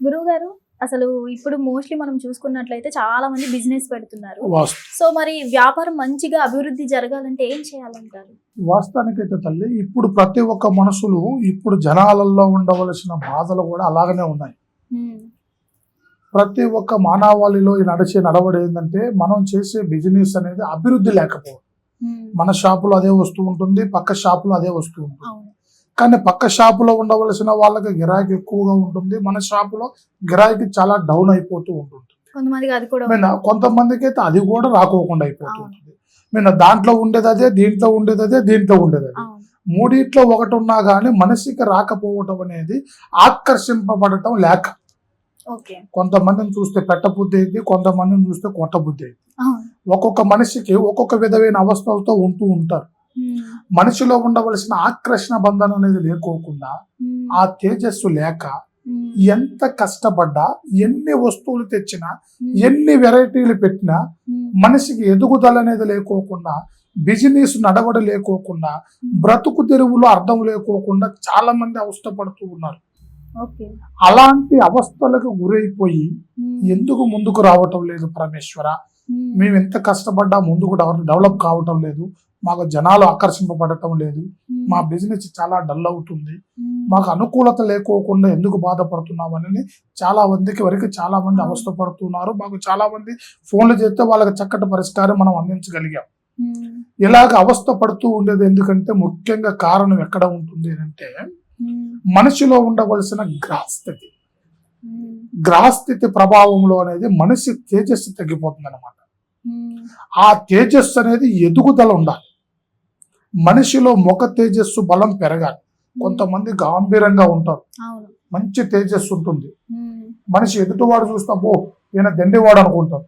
గురువు గారు అసలు ఇప్పుడు మోస్ట్లీ మనం చూసుకున్నట్లయితే చాలా మంది బిజినెస్ పెడుతున్నారు. సో మరి వ్యాపారం మంచిగా అభివృద్ధి జరగాలంటే ఏం చేయాలంటారు? వాస్తవానికైతే తల్లి ఇప్పుడు ప్రతి ఒక్క మనుషులు ఇప్పుడు జనాలలో ఉండవలసిన బాధలు కూడా అలాగనే ఉన్నాయి. ప్రతి ఒక్క మానవాళిలో ఈ నడిచే నడవడి ఏంటంటే మనం చేసే బిజినెస్ అనేది అభివృద్ధి లేకపోవడం. మన షాపులో అదే వస్తూ ఉంటుంది పక్క షాపులో అదే వస్తూ ఉంటుంది. కానీ పక్క షాపులో ఉండవలసిన వాళ్ళకి గిరాకీ ఎక్కువగా ఉంటుంది. మన షాపులో గిరాకీ చాలా డౌన్ అయిపోతూ ఉంటుంది కొంతమందికి అది కూడా కొంతమందికి అయితే అది కూడా రాకోకుండా అయిపోతూ ఉంటుంది. మీన దాంట్లో ఉండేది అదే దీంట్లో ఉండేది అదే దీంట్లో ఉండేది అదే. మూడిట్లో ఒకటి ఉన్నా కానీ మనిషికి రాకపోవటం అనేది ఆకర్షింపబడటం లేక కొంతమందిని చూస్తే పెట్టబుద్ధి అయింది కొంతమందిని చూస్తే కొట్టబుద్ధి అయింది ఒక్కొక్క మనిషికి ఒక్కొక్క విధమైన అవస్థలతో ఉంటూ ఉంటారు. మనిషిలో ఉండవలసిన ఆకర్షణ బంధనం అనేది లేకోకుండా ఆ తేజస్సు లేక ఎంత కష్టపడ్డా ఎన్ని వస్తువులు తెచ్చినా ఎన్ని వెరైటీలు పెట్టినా మనిషికి ఎదుగుదల అనేది లేకోకుండా బిజినెస్ నడవడ లేకోకుండా బ్రతుకు తెరువులో అర్థం లేకోకుండా చాలా మంది అవస్థపడుతూ ఉన్నారు. అలాంటి అవస్థలకు గురైపోయి ఎందుకు ముందుకు రావటం లేదు పరమేశ్వర? మేము ఎంత కష్టపడ్డా ముందుకు డెవ- డెవలప్ కావటం లేదు. మాకు జనాలు ఆకర్షింపబడటం లేదు. మా బిజినెస్ చాలా డల్ అవుతుంది. మాకు అనుకూలత లేకోకుండా ఎందుకు బాధపడుతున్నామని చాలా మందికి వరకు చాలా మంది అవస్థపడుతున్నారు. మాకు చాలా మంది ఫోన్లు చేస్తే వాళ్ళకి చక్కటి పరిష్కారం మనం అందించగలిగాం. ఇలాగ అవస్థ పడుతూ ఉండేది ఎందుకంటే ముఖ్యంగా కారణం ఎక్కడ ఉంటుంది అంటే మనిషిలో ఉండవలసిన గ్రహస్థితి గ్రహస్థితి ప్రభావంలో అనేది మనిషి తేజస్సు తగ్గిపోతుంది అనమాట ఆ తేజస్సు అనేది ఎదుగుదల ఉండాలి. మనిషిలో ముఖ తేజస్సు బలం పెరగాలి. కొంతమంది గాంభీరంగా ఉంటారు. మంచి తేజస్సు ఉంటుంది. మనిషి ఎదుటివాడు చూస్తా ఓ ఈయన దండివాడు అనుకుంటారు.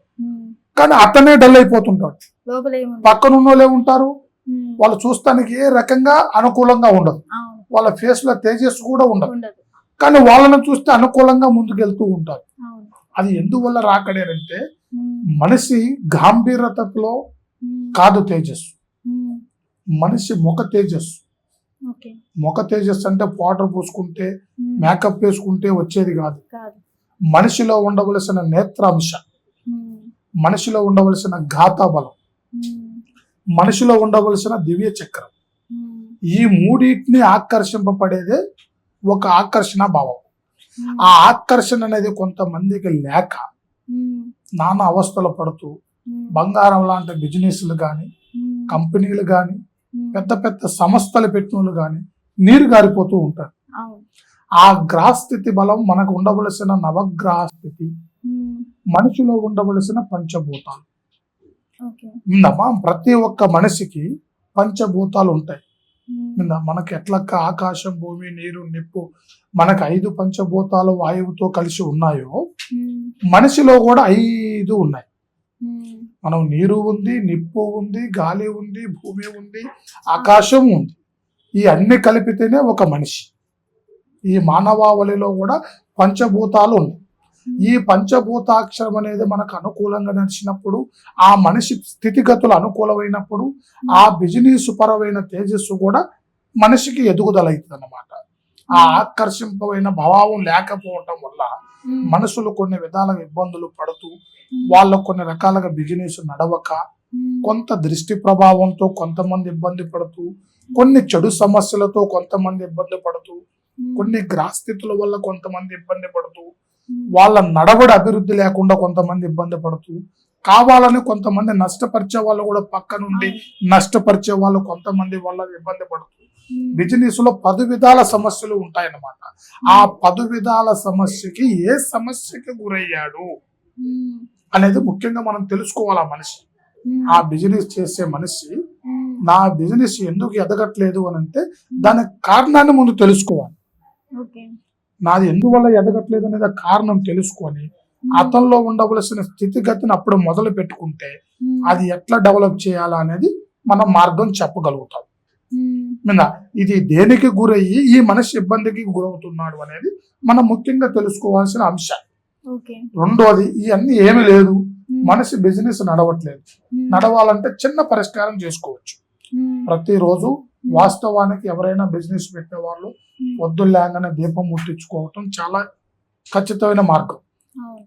కానీ అతనే డల్ అయిపోతుంటాడు. ఏముంది? పక్కనున్నోళ్ళే ఉంటారు. వాళ్ళు చూస్తానికి ఏ రకంగా అనుకూలంగా ఉండదు. వాళ్ళ ఫేస్లో తేజస్సు కూడా ఉండదు. కానీ వాళ్ళని చూస్తే అనుకూలంగా ముందుకెళ్తూ ఉంటారు. అది ఎందువల్ల రాకడేనంటే మనిషి గాంభీర్యతలో ఉమ్, కాదు తేజస్సు. మనిషి ముఖ తేజస్సు. ముఖ తేజస్సు అంటే పౌడర్ పూసుకుంటే మేకప్ వేసుకుంటే వచ్చేది కాదు. మనిషిలో ఉండవలసిన నేత్రాంశ మనిషిలో ఉండవలసిన ఘాతా బలం మనిషిలో ఉండవలసిన దివ్య చక్రం. ఈ మూడింటిని ఆకర్షింపబడేదే ఒక ఆకర్షణ భావం. ఆ ఆకర్షణ అనేది కొంతమందికి లేక నానా అవస్థలు పడుతూ బంగారం లాంటి బిజినెస్లు కానీ కంపెనీలు కానీ పెద్ద పెద్ద సంస్థలు పెట్టిన వాళ్ళు కానీ నీరు గారిపోతూ ఉంటారు. ఆ గ్రహస్థితి బలం మనకు ఉండవలసిన నవగ్రహ స్థితి మనిషిలో ఉండవలసిన పంచభూతాలు. ప్రతి ఒక్క మనిషికి పంచభూతాలు ఉంటాయి? మనకి ఎట్లక్క ఆకాశం భూమి నీరు నిప్పు మనకు ఐదు పంచభూతాలు వాయువుతో కలిసి ఉన్నాయో మనిషిలో కూడా ఐదు ఉన్నాయి. మనం నీరు ఉంది నిప్పు ఉంది గాలి ఉంది భూమి ఉంది ఆకాశం ఉంది. ఈ అన్ని కలిపితేనే ఒక మనిషి. ఈ మానవావళిలో కూడా పంచభూతాలు ఉన్నాయి. ఈ పంచభూతాక్షరం అనేది మనకు అనుకూలంగా నడిచినప్పుడు ఆ మనిషి స్థితిగతులు అనుకూలమైనప్పుడు ఆ బిజినెస్ పరమైన తేజస్సు కూడా మనిషికి ఎదుగుదల అవుతుంది అన్నమాట ఆ ఆకర్షింపమైన భావం లేకపోవటం వల్ల మనుషులు కొన్ని విధాలుగా ఇబ్బందులు పడుతూ ఉమ్, వాళ్ళకు కొన్ని రకాలుగా బిజినెస్ నడవక ఉమ్, కొంత దృష్టి ప్రభావంతో కొంతమంది ఇబ్బంది పడుతూ కొన్ని చెడు సమస్యలతో కొంతమంది ఇబ్బంది పడుతూ ఉమ్, కొన్ని గ్రహస్థితుల వల్ల కొంతమంది ఇబ్బంది పడుతూ వాళ్ళ నడవడి అభివృద్ధి లేకుండా కొంతమంది ఇబ్బంది పడుతూ కావాలని కొంతమంది నష్టపరిచే వాళ్ళు కూడా పక్క నుండి నష్టపరిచే వాళ్ళు కొంతమంది వల్ల ఇబ్బంది పడుతూ. బిజినెస్లో పదు విధాల సమస్యలు ఉంటాయన్నమాట. ఆ పదు విధాల సమస్యకి ఏ సమస్యకి గురయ్యాడు? అనేది ముఖ్యంగా మనం తెలుసుకోవాలి ఆ మనిషి. ఆ బిజినెస్ చేసే మనిషి నా బిజినెస్ ఎందుకు ఎదగట్లేదు అని అంటే దానికి కారణాన్ని ముందు తెలుసుకోవాలి. నాది ఎందువల్ల ఎదగట్లేదు అనేది ఆ కారణం తెలుసుకొని అతనిలో ఉండవలసిన స్థితిగతిని అప్పుడు మొదలు పెట్టుకుంటే అది ఎట్లా డెవలప్ చేయాలా అనేది మనం మార్గం చెప్పగలుగుతాం. మీద ఇది దేనికి గురయ్యి ఈ మనిషి ఇబ్బందికి గురవుతున్నాడు అనేది మనం ముఖ్యంగా తెలుసుకోవాల్సిన అంశం. రెండోది ఇవన్నీ ఏమీ లేదు. మనిషి బిజినెస్ నడవట్లేదు. నడవాలంటే చిన్న పరిష్కారం చేసుకోవచ్చు. ప్రతిరోజు వాస్తవానికి ఎవరైనా బిజినెస్ పెట్టే వాళ్ళు పొద్దుల్లేగానే దీపం ముట్టించుకోవటం చాలా ఖచ్చితమైన మార్గం.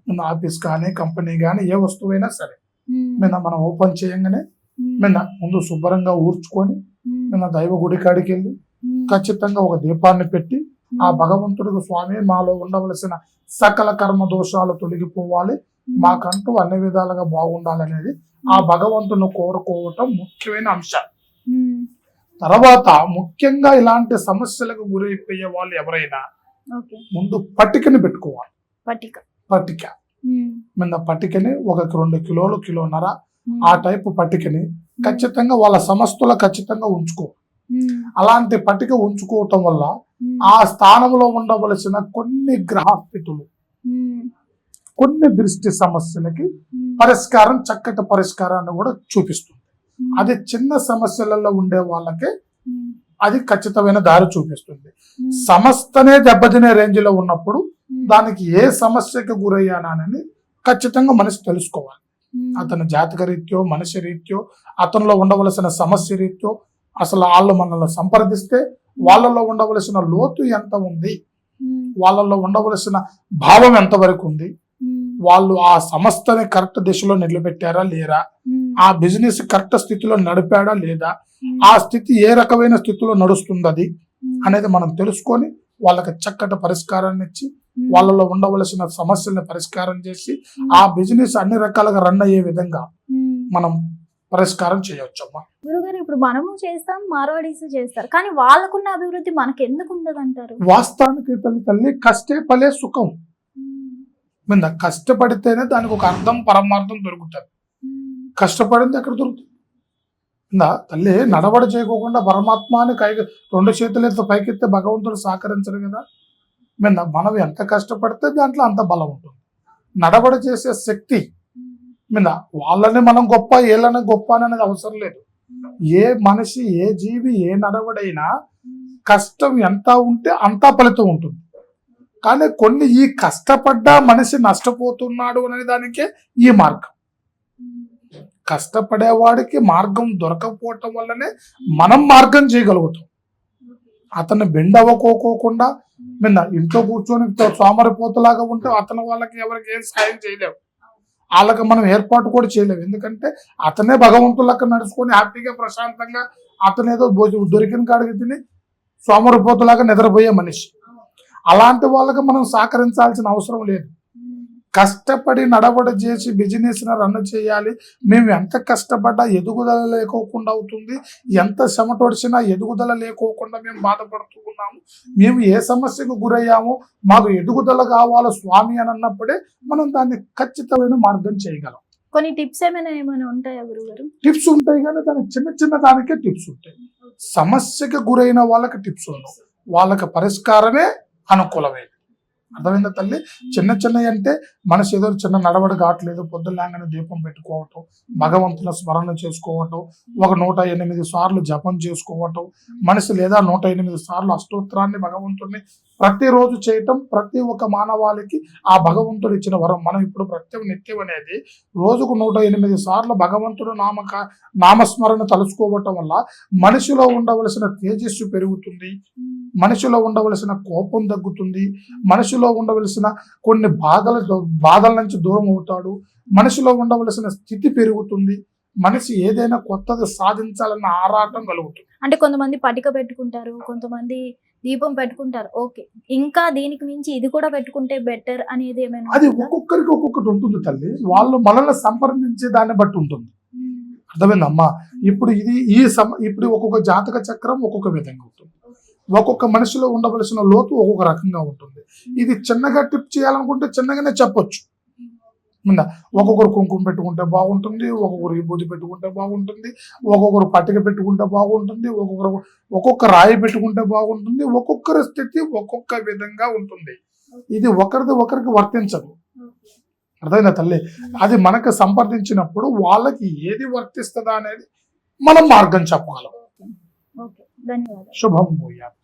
మన ఆఫీస్ కానీ కంపెనీ కానీ ఏ వస్తువైనా సరే. మీద మనం ఓపెన్ చేయంగానే ఉమ్. మీద శుభ్రంగా ఊడ్చుకొని ఉమ్. మీద దైవ గుడి కాడికి వెళ్ళి. ఖచ్చితంగా ఒక దీపాన్ని పెట్టి ఆ ఉమ్. భగవంతుడికి స్వామి మాలో ఉండవలసిన సకల కర్మ దోషాలు తొలగిపోవాలి. మాకంటూ అన్ని విధాలుగా బాగుండాలనేది ఆ భగవంతుని కోరుకోవటం ముఖ్యమైన అంశం. తర్వాత ముఖ్యంగా ఇలాంటి సమస్యలకు గురైపోయే వాళ్ళు ఎవరైనా ముందు పట్టికని పెట్టుకోవాలి పట్టిక పట్టిక. మీద పట్టికని ఒక రెండు కిలోలు కిలోన్నర. ఆ టైపు పట్టికని ఖచ్చితంగా వాళ్ళ సమస్తుల ఖచ్చితంగా ఉంచుకో. అలాంటి పట్టిక ఉంచుకోవటం వల్ల. ఆ స్థానంలో ఉండవలసిన కొన్ని గ్రహస్థితులు కొన్ని దృష్టి సమస్యలకి పరిష్కారం చక్కటి పరిష్కారాన్ని కూడా చూపిస్తుంది. అది చిన్న సమస్యలలో ఉండే వాళ్ళకి అది ఖచ్చితమైన దారి చూపిస్తుంది. సమస్తనే దెబ్బతినే రేంజ్లో ఉన్నప్పుడు దానికి ఏ సమస్యకి గురయ్యానని ఖచ్చితంగా మనిషి తెలుసుకోవాలి. అతని జాతక రీత్యో మనిషి రీత్యో అతనిలో ఉండవలసిన సమస్య రీత్యో అసలు వాళ్ళు మనల్ని సంప్రదిస్తే వాళ్ళలో ఉండవలసిన లోతు ఎంత ఉంది ఉమ్. వాళ్ళలో ఉండవలసిన భావం ఎంత వరకు ఉంది. వాళ్ళు ఆ సంస్థని కరెక్ట్ దిశలో నిలబెట్టారా లేరా. ఆ బిజినెస్ కరెక్ట్ స్థితిలో నడిపాడా లేదా. ఆ స్థితి ఏ రకమైన స్థితిలో నడుస్తుంది. అనేది మనం తెలుసుకొని వాళ్ళకి చక్కటి పరిష్కారాన్ని ఇచ్చి. వాళ్ళలో ఉండవలసిన సమస్యల్ని పరిష్కారం చేసి. ఆ బిజినెస్ అన్ని రకాలుగా రన్ అయ్యే విధంగా. మనం పరిష్కారం చేయవచ్చమ్మా గురుగారు ఇప్పుడు మనము చేస్తాం మార్వాడీస్ చేస్తారు. కానీ వాళ్ళకున్న అభివృద్ధి మనకి ఎందుకు ఉండదు అంటారు వాస్తవానికి తల్లి తల్లి కష్టే ఫలే సుఖం. మీద కష్టపడితేనే దానికి ఒక అర్థం పరమార్థం దొరుకుతుంది. కష్టపడింది ఎక్కడ దొరుకుతుంది? ఇందా తల్లి నడవడ చేయకోకుండా పరమాత్మాని కై రెండు చేతులు ఎత్తి పైకెత్తే భగవంతుడు సహకరించడు కదా. మీద మనం ఎంత కష్టపడితే దాంట్లో అంత బలం ఉంటుంది. నడవడ చేసే శక్తి మీద వాళ్ళని మనం గొప్ప వీళ్ళని గొప్ప అనేది అవసరం లేదు. ఏ మనిషి ఏ జీవి ఏ నడవడైనా కష్టం ఎంత ఉంటే అంతా ఫలితం ఉంటుంది. కానీ కొన్ని ఈ కష్టపడ్డ మనిషి నష్టపోతున్నాడు అనే దానికే ఈ మార్గం. కష్టపడేవాడికి మార్గం దొరకకపోవటం వల్లనే మనం మార్గం చేయగలుగుతాం. అతను బెండ్ అవ్వకోకోకుండా నిన్న ఇంట్లో కూర్చొని సోమరిపోతులాగా ఉంటే అతను వాళ్ళకి ఎవరికి ఏం సాయం చేయలేవు. వాళ్ళకి మనం ఏర్పాటు కూడా చేయలేము. ఎందుకంటే అతనే భగవంతులకి నడుచుకొని హ్యాపీగా ప్రశాంతంగా అతనేదో భోజనం దొరికిన కాడికి తిని సోమరిపోతులాగా నిద్రపోయే మనిషి. అలాంటి వాళ్ళకి మనం సహకరించాల్సిన అవసరం లేదు. కష్టపడి నడబడ చేసి బిజినెస్ రన్ చేయాలి. మేము ఎంత కష్టపడ్డా ఎదుగుదల లేకోకుండా అవుతుంది. ఎంత చెమటొడిచినా ఎదుగుదల లేకోకుండా మేము బాధపడుతూ ఉన్నాము. మేము ఏ సమస్యకు గురయ్యామో మాకు ఎదుగుదల కావాలో స్వామి అని అన్నప్పుడే మనం దాన్ని ఖచ్చితమైన మార్గం చేయగలం. కొన్ని టిప్స్ ఏమైనా ఏమైనా ఉంటాయా గురుగారు? టిప్స్ ఉంటాయి కానీ దానికి చిన్న చిన్న దానికే టిప్స్ ఉంటాయి. సమస్యకు గురైన వాళ్ళకి టిప్స్ ఉండవు. వాళ్ళకి పరిష్కారమే అనుకూలమే. అర్థమైందా తల్లి? చిన్న చిన్నవి అంటే మనసు ఏదో చిన్న నడవడి కావట్లేదు పొద్దులాగానే దీపం పెట్టుకోవటం భగవంతుల స్మరణ చేసుకోవటం ఒక నూట ఎనిమిది సార్లు జపం చేసుకోవటం మనసు లేదా నూట ఎనిమిది సార్లు అష్టోత్తరాన్ని భగవంతుడిని ప్రతిరోజు చేయటం ప్రతి ఒక్క మానవాళికి ఆ భగవంతుడు ఇచ్చిన వరం. మనం ఇప్పుడు ప్రత్యం నిత్యం అనేది రోజుకు నూట ఎనిమిది సార్లు భగవంతుడు నామక నామస్మరణ తలుచుకోవటం వల్ల మనిషిలో ఉండవలసిన తేజస్సు పెరుగుతుంది. మనిషిలో ఉండవలసిన కోపం తగ్గుతుంది. మనిషిలో ఉండవలసిన కొన్ని బాధల బాధల నుంచి దూరం అవుతాడు. మనిషిలో ఉండవలసిన స్థితి పెరుగుతుంది. మనిషి ఏదైనా కొత్తది సాధించాలన్న ఆరాటం కలుగుతుంది. అంటే కొంతమంది పటిక పెట్టుకుంటారు. కొంతమంది దీపం పెట్టుకుంటారు. ఓకే. ఇంకా దీనికి మించి ఇది కూడా పెట్టుకుంటే బెటర్ అనేది ఏమైనా అది? ఒక్కొక్కరికి ఒక్కొక్కటి ఉంటుంది తల్లి. వాళ్ళు మనల్ని సంప్రదించే దాన్ని బట్టి ఉంటుంది. అర్థమైందమ్మా ఇప్పుడు ఇది ఈ సమ ఇప్పుడు ఒక్కొక్క జాతక చక్రం ఒక్కొక్క విధంగా ఉంటుంది. ఒక్కొక్క మనిషిలో ఉండవలసిన లోతు ఒక్కొక్క రకంగా ఉంటుంది. ఇది చిన్నగా టిప్ చేయాలనుకుంటే చిన్నగానే చెప్పొచ్చు. ఉందా ఒక్కొక్కరు కుంకుమ పెట్టుకుంటే బాగుంటుంది ఒక్కొక్కరు విభూతి పెట్టుకుంటే బాగుంటుంది ఒక్కొక్కరు పట్టిక పెట్టుకుంటే బాగుంటుంది ఒక్కొక్కరు ఒక్కొక్క రాయి పెట్టుకుంటే బాగుంటుంది ఒక్కొక్కరి స్థితి ఒక్కొక్క విధంగా ఉంటుంది. ఇది ఒకరిది ఒకరికి వర్తించదు. అర్థమైందా తల్లి? అది మనకు సంప్రదించినప్పుడు వాళ్ళకి ఏది వర్తిస్తుందా అనేది మనం మార్గం చెప్పగలం. శుభం భూయాత్.